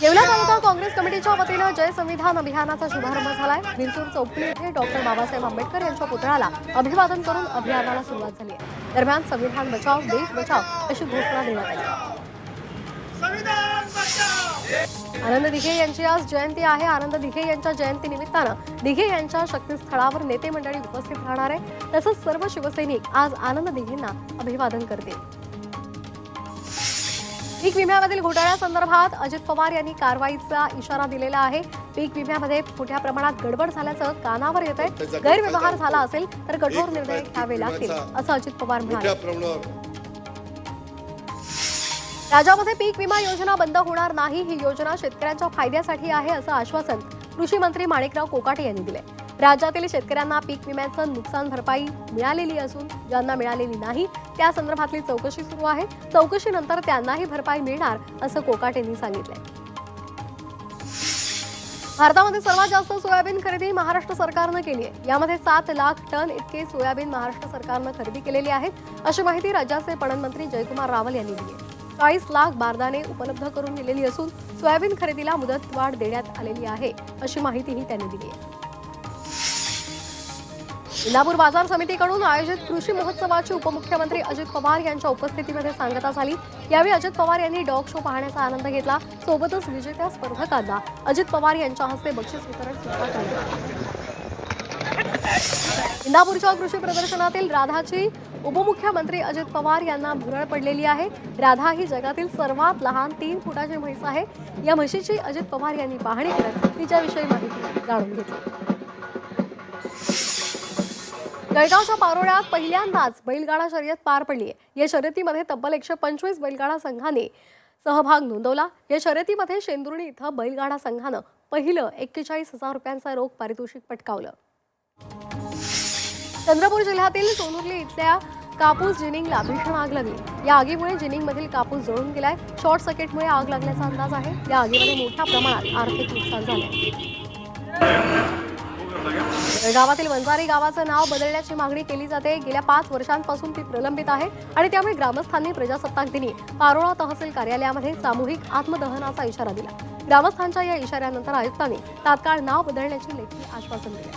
येवला तालुका काँग्रेस कमिटीच्या वतीनं जय संविधान अभियानाचा शुभारंभ झालाय. विंचूर चौफुली येथे डॉक्टर बाबासाहेब आंबेडकर यांच्या पुतळ्याला अभिवादन करून अभियानाला सुरुवात झाली आहे. दरम्यान संविधान बचाव देश बचाव अशी घोषणा देण्यात आली आनंद दिघे यांची आज जयंती आहे. आनंद दिघे यांच्या जयंती निमित्तानं दिघे यांच्या शक्तीस्थळावर नेते मंडळी उपस्थित राहणार आहे. तसंच सर्व शिवसैनिक आज आनंद दिघेंना अभिवादन करतील. पीक विम्यामधील घोटाळ्यासंदर्भात अजित पवार यांनी कारवाईचा इशारा दिलेला आहे. पीक विम्यामध्ये मोठ्या प्रमाणात गडबड झाल्याचं कानावर येत आहे. गैरव्यवहार झाला असेल तर कठोर निर्णय घ्यावे लागतील असं अजित पवार म्हणाले. राज्यामध्ये पीक विमा योजना बंद होणार नाही ही योजना शेतकऱ्यांच्या फायद्यासाठी आहे असं आश्वासन कृषी मंत्री माणिकराव कोकाटे यांनी दिले राज्यातील शेतकऱ्यांना पीक विम्याचं नुकसान भरपाई मिळालेली असून ज्यांना मिळालेली नाही त्या संदर्भातली चौकशी सुरू आहे. चौकशीनंतर त्यांनाही भरपाई मिळणार असं कोकाटेंनी सांगितलंय. भारतामध्ये सर्वात जास्त सोयाबीन खरेदी महाराष्ट्र सरकारनं केली आहे. यामध्ये सात लाख टन इतके सोयाबीन महाराष्ट्र सरकारनं खरेदी केलेली आहे अशी माहिती राज्याचे पणन मंत्री जयकुमार रावल यांनी दिली आहे. चाळीस लाख बारदाने उपलब्ध करून दिलेली असून सोयाबीन खरेदीला मुदतवाढ देण्यात आलेली आहे अशी माहितीही त्यांनी दिली आहे. इंदापूर बाजार समितीकडून आयोजित कृषी महोत्सवाची उपमुख्यमंत्री अजित पवार यांच्या उपस्थितीमध्ये सांगता झाली. यावेळी अजित पवार यांनी डॉग शो पाहण्याचा आनंद घेतला. सोबतच विजेत्या स्पर्धकांना अजित पवार यांच्या हस्ते बक्षीस वितरण सुद्धा करण्यात इंदापूरच्या कृषी प्रदर्शनातील राधाची उपमुख्यमंत्री अजित पवार यांना भुरळ पडलेली आहे. राधा ही जगातील सर्वात लहान तीन फुटाची म्हैस आहे. या म्हशीची अजित पवार यांनी पाहणी करत तिच्याविषयी माहिती जाणून घेतली. जळगावच्या पारोळ्यात पहिल्यांदाच बैलगाडा शर्यत पार पडली. आहे या शर्यतीमध्ये तब्बल एकशे पंचवीस बैलगाडा संघाने सहभाग नोंदवला. या शर्यतीमध्ये शेंदुर्णी इथं बैलगाडा संघानं पहिलं एक्केचाळीस हजार रुपयांचा रोख पारितोषिक पटकावलं. चंद्रपूर जिल्ह्यातील सोनुर्ली इथल्या कापूस जिनिंगला भीषण आग लागली. या आगीमुळे जिनिंगमधील कापूस जळून गेलाय. शॉर्ट सर्किटमुळे आग लागल्याचा अंदाज आहे. या आगीमध्ये मोठ्या प्रमाणात आर्थिक नुकसान झालंय. गावातील वंजारी गावाचं नाव बदलण्याची मागणी केली जाते. गेल्या पाच वर्षांपासून ती प्रलंबित आहे आणि त्यामुळे ग्रामस्थांनी प्रजासत्ताक दिनी पारोळा तहसील कार्यालयामध्ये सामूहिक आत्मदहनाचा इशारा दिला. ग्रामस्थांच्या या इशाऱ्यानंतर आयुक्तांनी तात्काळ नाव बदलण्याची लेखी आश्वासन दिले.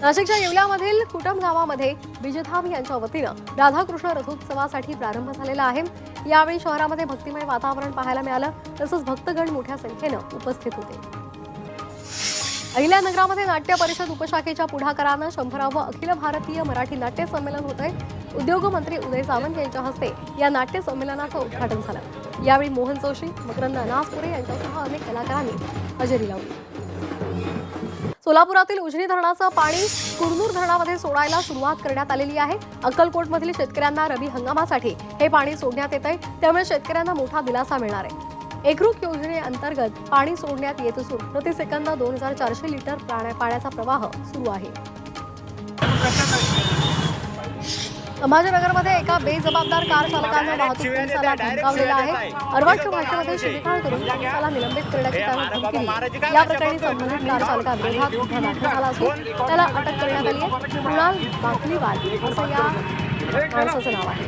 नाशिकच्या येवल्यामधील कुटम गावामध्ये बिजधाम यांच्या वतीनं राधाकृष्ण रथोत्सवासाठी प्रारंभ झालेला आहे. यावेळी शहरामध्ये भक्तिमय वातावरण पाहायला मिळालं. तसंच भक्तगण मोठ्या संख्येनं उपस्थित होते. अहिल्यानगरामध्ये नाट्य परिषद उपशाखेच्या पुढाकारानं शंभरावं अखिल भारतीय मराठी नाट्य संमेलन होत आहे. उद्योगमंत्री उदय सामंत यांच्या हस्ते या नाट्य संमेलनाचं उद्घाटन झालं. यावेळी मोहन जोशी मकरंद अनासपुरे यांच्यासह अनेक कलाकारांनी हजेरी लावली. सोलापुरातील उजनी धरणाचं पाणी कुरनूर धरणामध्ये सोडायला सुरुवात करण्यात आलेली आहे. अक्कलकोटमधील शेतकऱ्यांना रबी हंगामासाठी हे पाणी सोडण्यात येत आहे त्यामुळे शेतकऱ्यांना मोठा दिलासा मिळणार आहे. एकरूप योजनेअंतर्गत पाणी सोडण्यात येत असून प्रति सेकंद दोन हजार चारशे लिटर पाण्या- पाण्याचा प्रवाह सुरू आहे. संभाजीनगरमध्ये एका बेजबाबदार कार चालकानं वाहतूक पोलिसाला धमकावलेला आहे. अर्वाच्य भाषेमध्ये शिवीगाळ करून पोलिसाला निलंबित करण्याची त्यानं धमकी दिली या प्रकरणी संबंधित कार चालकाविरोधात गुन्हा दाखल झाला असून त्याला अटक करण्यात आली आहे. कुणाल बाकलीवाल असं या माणसाचं नाव आहे.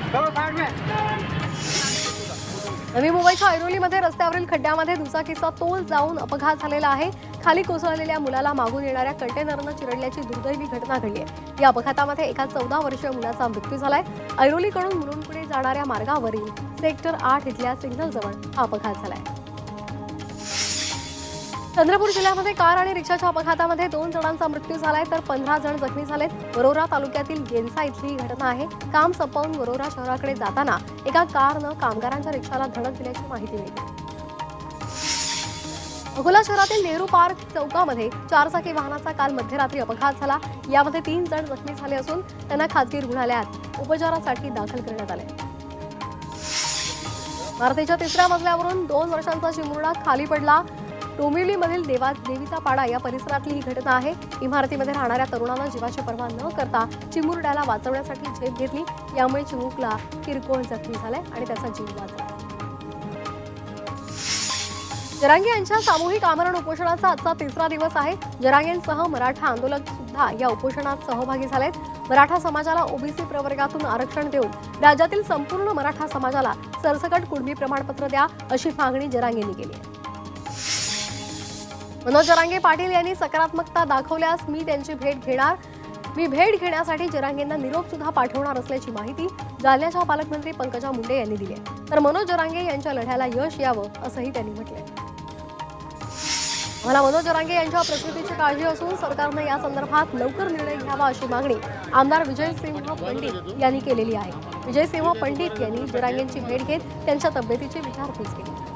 नवी मुंबईच्या ऐरोलीमध्ये रस्त्यावरील खड्ड्यामध्ये दुचाकीचा तोल जाऊन अपघात झालेला आहे. खाली कोसळलेल्या मुलाला मागून येणाऱ्या कंटेनरनं चिरडल्याची दुर्दैवी घटना घडली आहे. या अपघातामध्ये एका चौदा वर्षीय मुलाचा मृत्यू झालाय. ऐरोलीकडून मुलुंडपुढे जाणाऱ्या मार्गावरील सेक्टर आठ इथल्या सिग्नलजवळ हा अपघात झालाय. चंद्रपूर जिल्ह्यामध्ये कार आणि रिक्षाच्या अपघातामध्ये दोन जणांचा मृत्यू झालाय तर पंधरा जण जखमी झालेत. वरोरा तालुक्यातील गेनसा इथली ही घटना आहे. काम संपवून वरोरा शहराकडे जाताना एका कारनं कामगारांच्या रिक्षाला धडक दिल्याची माहिती मिळते. अकोला शहरातील नेहरू पार्क चौकामध्ये चारचाकी वाहनाचा काल मध्यरात्री अपघात झाला. यामध्ये तीन जण जखमी झाले असून त्यांना खासगी रुग्णालयात उपचारासाठी दाखल करण्यात आले. भारतीच्या तिसऱ्या मजल्यावरून दोन वर्षांचा चिमुरडा खाली पडला. डोंबिवलीमधील देवा देवीचा पाडा या परिसरातली ही घटना आहे. इमारतीमध्ये राहणाऱ्या तरुणानं जीवाची पर्वा न करता चिमुरड्याला वाचवण्यासाठी झेप घेतली. यामुळे चिमुकला किरकोळ जखमी झालाय आणि त्याचा जीव वाचला. जरांगे यांच्या सामूहिक आमरण उपोषणाचा आजचा तिसरा दिवस आहे. जरांगेंसह मराठा आंदोलक सुद्धा या उपोषणात सहभागी झालेत. मराठा समाजाला ओबीसी प्रवर्गातून आरक्षण देऊन राज्यातील संपूर्ण मराठा समाजाला सरसकट कुणबी प्रमाणपत्र द्या अशी मागणी जरांगेंनी केली आहे. मनोज जरांगे पाटील यांनी सकारात्मकता दाखवल्यास मी त्यांची भेट घेणार. मी भेट घेण्यासाठी जरांगेंना निरोप सुद्धा पाठवणार असल्याची माहिती जालन्याच्या पालकमंत्री पंकजा मुंडे यांनी दिली आहे. तर मनोज जरांगे यांच्या लढ्याला यश यावं असंही त्यांनी म्हटलंय. मला मनोज जरांगे यांच्या प्रकृतीची काळजी असून सरकारनं या संदर्भात लवकर निर्णय घ्यावा अशी मागणी आमदार विजयसिंह पंडित यांनी केलेली आहे. विजयसिंह पंडित यांनी जरांगेंची भेट घेत त्यांच्या तब्येतीची विचारपूस केली.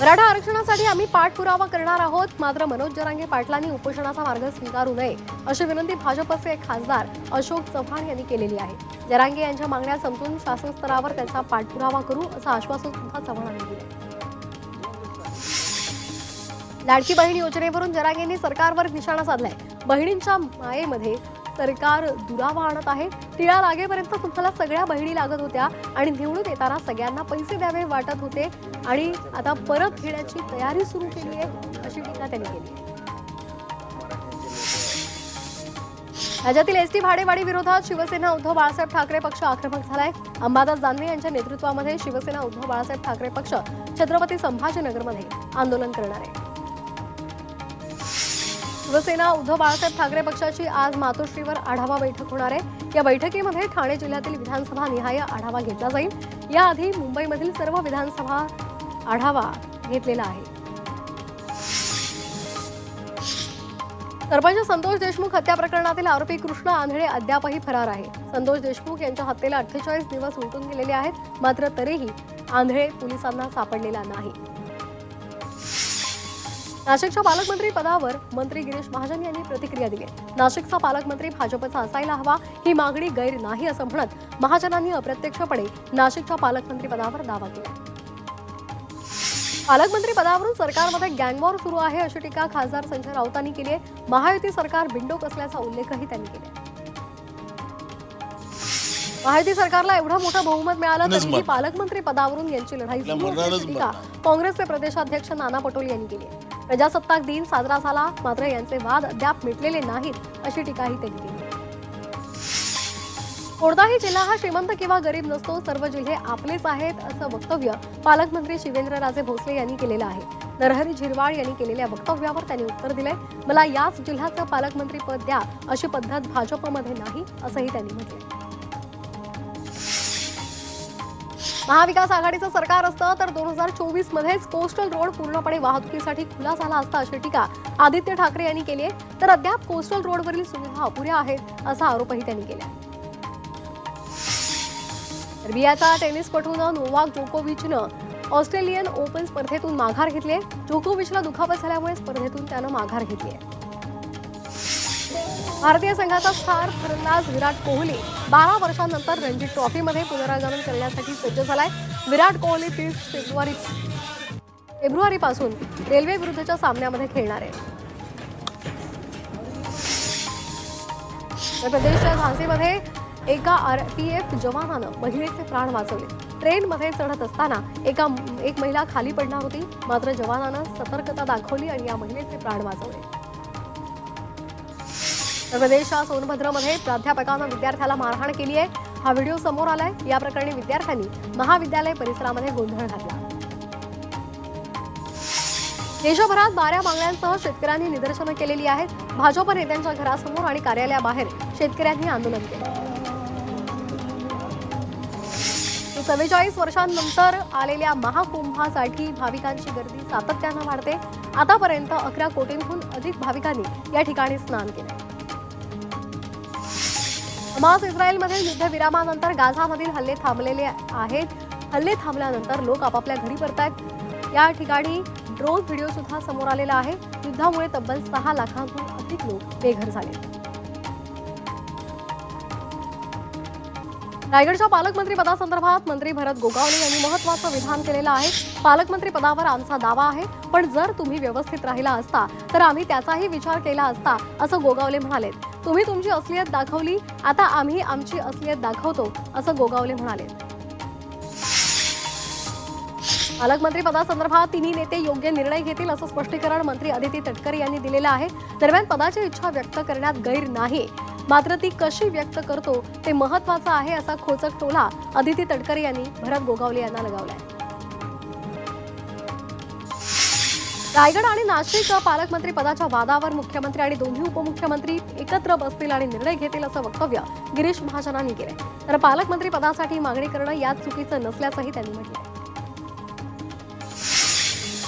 मराठा आरक्षणासाठी आम्ही पाठपुरावा करणार आहोत. मात्र मनोज जरांगे पाटलांनी उपोषणाचा मार्ग स्वीकारू नये अशी विनंती भाजपचे खासदार अशोक चव्हाण यांनी केलेली आहे. जरांगे यांच्या मागण्या समजून शासन स्तरावर त्याचा पाठपुरावा करू असं आश्वासन सुद्धा चव्हाणांनी दिलं लाडकी बहीण योजनेवरून जरांगेंनी सरकारवर निशाणा साधलाय. बहिणींच्या मायेमध्ये सरकार दुरावा आणत आहे. तिळा लागेपर्यंत तुम्हाला सगळ्या बहिणी लागत होत्या आणि निवडून येताना सगळ्यांना पैसे द्यावे वाटत होते. आणि आता परत घेण्याची तयारी सुरू केली आहे अशी टीका त्यांनी केली. आहे राज्यातील एसटी भाडेवाढी विरोधात शिवसेना उद्धव बाळासाहेब ठाकरे पक्ष आक्रमक झालाय. अंबादास दानवे यांच्या नेतृत्वामध्ये शिवसेना उद्धव बाळासाहेब ठाकरे पक्ष छत्रपती संभाजीनगरमध्ये आंदोलन करणार आहे. शिवसेना उद्धव बाळासाहेब ठाकरे पक्षाची आज मातोश्रीवर आढावा बैठक होणार आहे. या बैठकीमध्ये ठाणे जिल्ह्यातील विधानसभा निहाय आढावा घेतला जाईल. याआधी मुंबईमधील सर्व विधानसभा आढावा घेतलेला आहे. सरपंच संतोष देशमुख हत्या प्रकरणातील आरोपी कृष्ण आंधळे अद्यापही फरार आहे. संतोष देशमुख यांच्या हत्येला अठ्ठेचाळीस दिवस उलटून गेलेले आहेत मात्र तरीही आंधळे पोलिसांना सापडलेला नाही. नाशिकच्या पालकमंत्री पदावर मंत्री गिरीश महाजन यांनी प्रतिक्रिया दिली. नाशिकचा पालकमंत्री भाजपचा असायला हवा ही मागणी गैर नाही असं म्हणत महाजनांनी अप्रत्यक्षपणे नाशिकच्या पालकमंत्री पदावर दावा केला. पालकमंत्री पदावरून सरकारमध्ये गँगवॉर सुरू आहे अशी टीका खासदार संजय राऊतांनी केली आहे. महायुती सरकार बिंडोक असल्याचा उल्लेखही त्यांनी केला महायुती सरकारला एवढं मोठं बहुमत मिळालं तरीही पालकमंत्री पदावरून यांची लढाई सुरू असल्याची टीका काँग्रेसचे प्रदेशाध्यक्ष नाना पटोले यांनी केली आहे. प्रजासत्ताक दिन साजरा झाला मात्र यांचे वाद अद्याप मिटलेले नाहीत अशी टीकाही त्यांनी केली कोणताही जिल्हा हा श्रीमंत किंवा गरीब नसतो सर्व जिल्हे आपलेच आहेत असं वक्तव्य पालकमंत्री शिवेंद्रराजे भोसले यांनी केलेलं आहे. नरहरी झिरवाळ यांनी केलेल्या वक्तव्यावर त्यांनी उत्तर दिलंय. मला याच जिल्ह्याचं पालकमंत्री पद द्या अशी पद्धत भाजपमध्ये नाही असंही त्यांनी म्हटलं महाविकास आघाडीचं सरकार असतं तर दोन हजार चोवीस मध्येच कोस्टल रोड पूर्णपणे वाहतुकीसाठी खुला झाला असता अशी टीका आदित्य ठाकरे यांनी केली आहे तर अद्याप कोस्टल रोडवरील सुविधा अपुऱ्या आहेत असा आरोपही त्यांनी केला आहे सर्बियाचा टेनिसपटूनं नोवाक जोकोविचनं ऑस्ट्रेलियन ओपन स्पर्धेतून माघार घेतली आहे. जोकोविचला दुखापत झाल्यामुळे स्पर्धेतून त्यानं माघार घेतली आहे. भारतीय संघाचा स्टार फलंदाज विराट कोहली बारा वर्षांनंतर रणजी ट्रॉफीमध्ये पुनरागमन करण्यासाठी सज्ज झालाय. विराट कोहली तीस फेब्रुवारी फेब्रुवारीपासून रेल्वे विरुद्धच्या सामन्यामध्ये खेळणार आहे. प्रदेशच्या झांसीमध्ये एका आरपीएफ जवानानं महिलेचे प्राण वाचवले. ट्रेनमध्ये चढत असताना एका एक महिला खाली पडणार होती. मात्र जवानानं सतर्कता दाखवली आणि या महिलेचे प्राण वाचवले. प्रदेशात सोनभद्रमध्ये प्राध्यापकानं विद्यार्थ्याला मारहाण केली आहे. हा व्हिडिओ समोर आलाय. या प्रकरणी विद्यार्थ्यांनी महाविद्यालय परिसरामध्ये गोंधळ घातला. देशभरात बाऱ्या मागण्यांसह शेतकऱ्यांनी निदर्शनं केलेली आहेत. भाजप नेत्यांच्या घरासमोर आणि कार्यालयाबाहेर शेतकऱ्यांनी आंदोलन केलं. चव्वेचाळीस वर्षांनंतर आलेल्या महाकुंभासाठी भाविकांची गर्दी सातत्यानं वाढते. आतापर्यंत अकरा कोटींहून अधिक भाविकांनी या ठिकाणी स्नान केले. हमास इस्रायलमध्ये युद्धविरामानंतर गाझामधील हल्ले थांबलेले आहेत. हल्ले थांबल्यानंतर लोक आपापल्या घरी परतायत. या ठिकाणी ड्रोन व्हिडिओ सुद्धा समोर आलेला आहे. युद्धामुळे तब्बल सहा लाखांहून अधिक लोक बेघर झाले. रायगडच्या पालकमंत्री पदासंदर्भात मंत्री भरत गोगावले यांनी महत्वाचं विधान केलेलं आहे. पालकमंत्री पदावर आमचा दावा आहे. पण जर तुम्ही व्यवस्थित राहिला असता तर आम्ही त्याचाही विचार केला असता असं गोगावले म्हणाले. तुम्ही तुमची असलियत दाखवली आता आम्ही आमची असलियत दाखवतो असं गोगावले म्हणाले. पालकमंत्री पदासंदर्भात तिन्ही नेते योग्य निर्णय घेतील असं स्पष्टीकरण मंत्री अदिती तटकरे यांनी दिलेलं आहे. दरम्यान पदाची इच्छा व्यक्त करण्यात गैर नाही. मात्र ती कशी व्यक्त करतो ते महत्वाचं आहे असा खोचक टोला अदिती तटकरे यांनी भरत गोगावले यांना लगावलाय. रायगड आणि नाशिक पालकमंत्री पदाच्या वादावर मुख्यमंत्री आणि दोन्ही उपमुख्यमंत्री एकत्र बसतील आणि निर्णय घेतील असं वक्तव्य गिरीश महाजनांनी केलंय. तर पालकमंत्री पदासाठी मागणी करणं यात चुकीचं नसल्याचंही त्यांनी म्हटलं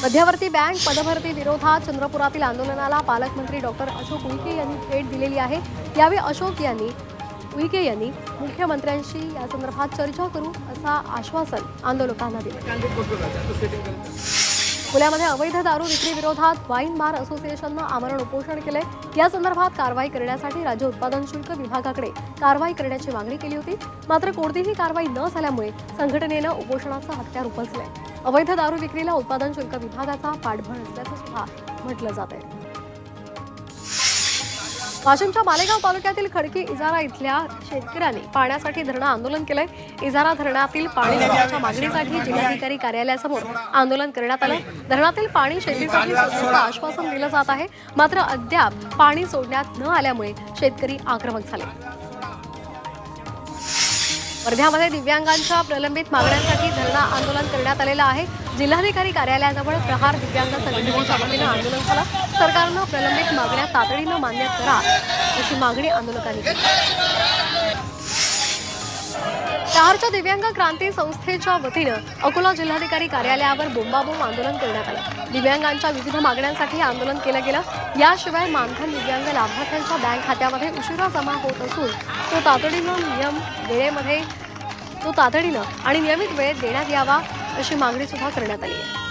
मध्यवर्ती बँक पदभरती विरोधात चंद्रपुरातील आंदोलनाला पालकमंत्री डॉक्टर अशोक उईके यांनी भेट दिलेली आहे. यावेळी अशोक यांनी उईके यांनी मुख्यमंत्र्यांशी या संदर्भात चर्चा करू असा आश्वासन आंदोलकांना दिलं. पुण्यामध्ये अवैध दारू विक्री विरोधात वाईन बार असोसिएशननं आमरण उपोषण केले या संदर्भात कारवाई करण्यासाठी राज्य उत्पादन शुल्क विभागाकडे कारवाई करण्याची मागणी केली होती. मात्र कोणतीही कारवाई न झाल्यामुळे संघटनेनं उपोषणाचं हत्यार उपसलंय अवैध दारू विक्रीला उत्पादन शुल्क विभागाचा पाठबळ असल्याचं सुद्धा म्हटलं जात आहे. वाशिमच्या मालेगाव तालुक्यातील खडकी इजारा इथल्या शेतकऱ्यांनी पाण्यासाठी धरणं आंदोलन केलंय. इजारा धरणातील पाणी सोडण्याच्या मागणीसाठी जिल्हाधिकारी कार्यालयासमोर आंदोलन करण्यात आलं. धरणातील पाणी शेतीसाठी सोडण्याचं आश्वासन दिलं जात आहे. मात्र अद्याप पाणी सोडण्यात न आल्यामुळे शेतकरी आक्रमक झाले. वर्ध्यामध्ये दिव्यांगांच्या प्रलंबित मागण्यांसाठी धरणा आंदोलन करण्यात आलेलं आहे. जिल्हाधिकारी कार्यालयाजवळ प्रहार दिव्यांग संघटनेच्या वतीनं आंदोलन झालं. सरकारनं प्रलंबित मागण्या तातडीनं मान्य करा अशी मागणी आंदोलकांनी केली. शहरच्या दिव्यांग क्रांती संस्थेच्या वतीनं अकोला जिल्हाधिकारी कार्यालयावर बोंबाबोंब आंदोलन करण्यात आलं. दिव्यांगांच्या विविध मागण्यांसाठी आंदोलन केलं गेलं. याशिवाय मानधन दिव्यांग लाभार्थ्यांच्या बँक खात्यामध्ये उशिरा जमा होत असून तो तातडीनं नियम वेळेमध्ये तो तातडीनं आणि नियमित वेळेत देण्यात यावा अशी मागणी सुद्धा करण्यात आली आहे.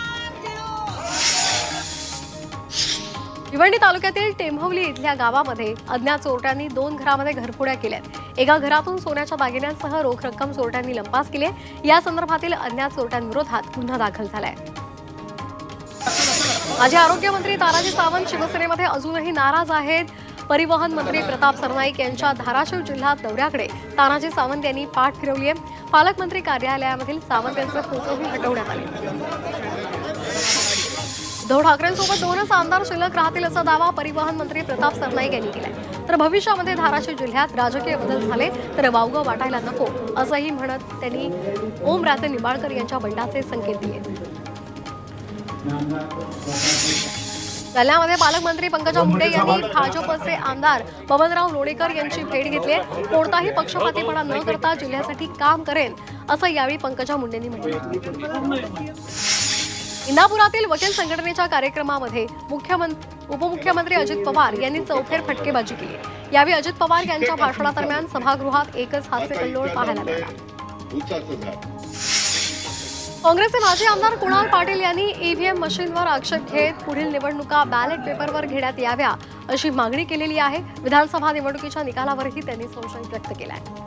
भिवंडी तालुक्यातील टेंभवली इथल्या गावामध्ये अज्ञात चोरट्यांनी दोन घरामध्ये घरफोड्या केल्यात. एका घरातून सोन्याच्या दागिन्यांसह रोख रक्कम चोरट्यांनी लंपास केली. या संदर्भातील अज्ञात चोरट्यांविरोधात गुन्हा दाखल झालाय. माजी आरोग्यमंत्री तानाजी सावंत शिवसेनेमध्ये अजूनही नाराज आहेत. परिवहन मंत्री प्रताप सरनाईक यांच्या धाराशिव जिल्हा दौऱ्याकडे तानाजी सावंत यांनी पाठ फिरवली आहे. पालकमंत्री कार्यालयामधील सावंत यांचे फोटोही हटवण्यात आले. उद्धव ठाकरेंसोबत दोनच आमदार शिल्लक राहतील असा दावा परिवहन मंत्री प्रताप सरनाईक यांनी केलाय. तर भविष्यामध्ये धाराशिव जिल्ह्यात राजकीय बदल झाले तर वावगं वाटायला नको असंही म्हणत त्यांनी ओम राजे निंबाळकर यांच्या बंडाचे संकेत दिले. जालन्यामध्ये पालकमंत्री पंकजा मुंडे यांनी भाजपचे आमदार बबनराव लोणेकर यांची भेट घेतली आहे. कोणताही पक्षपातीपणा न करता जिल्ह्यासाठी काम करेन असं यावेळी पंकजा मुंडेंनी म्हटलं इंदापुरातील वकील संघटनेच्या कार्यक्रमामध्ये मुख्यमंत्री उपमुख्यमंत्री अजित पवार यांनी चौफेर फटकेबाजी केली. यावेळी अजित पवार यांच्या भाषणादरम्यान सभागृहात एकच हास्य कल्लोळ पाहायला मिळाला. काँग्रेसचे माजी आमदार कुणाल पाटील यांनी ईव्हीएम मशीनवर आक्षेप घेत पुढील निवडणुका बॅलेट पेपरवर घेण्यात याव्या अशी मागणी केलेली आहे. विधानसभा निवडणुकीच्या निकालावरही त्यांनी संशय व्यक्त केला आहे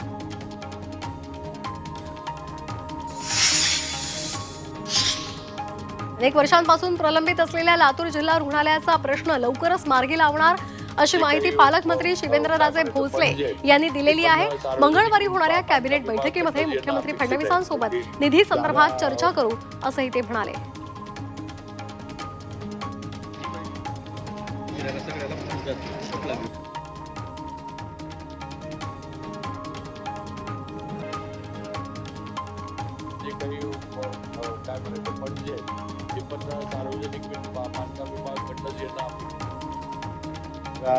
अनेक वर्षांपासून प्रलंबित असलेल्या लातूर जिल्हा रुग्णालयाचा प्रश्न लवकरच मार्गी लावणार अशी माहिती पालकमंत्री शिवेंद्रराजे भोसले यांनी दिलेली आहे. मंगळवारी होणाऱ्या कॅबिनेट बैठकीमध्ये मुख्यमंत्री फडणवीसांसोबत निधी संदर्भात चर्चा करू असंही ते म्हणाले. जे काही काय म्हणायचं फंड जे आहेत ते पण सार्वजनिक विभाग ना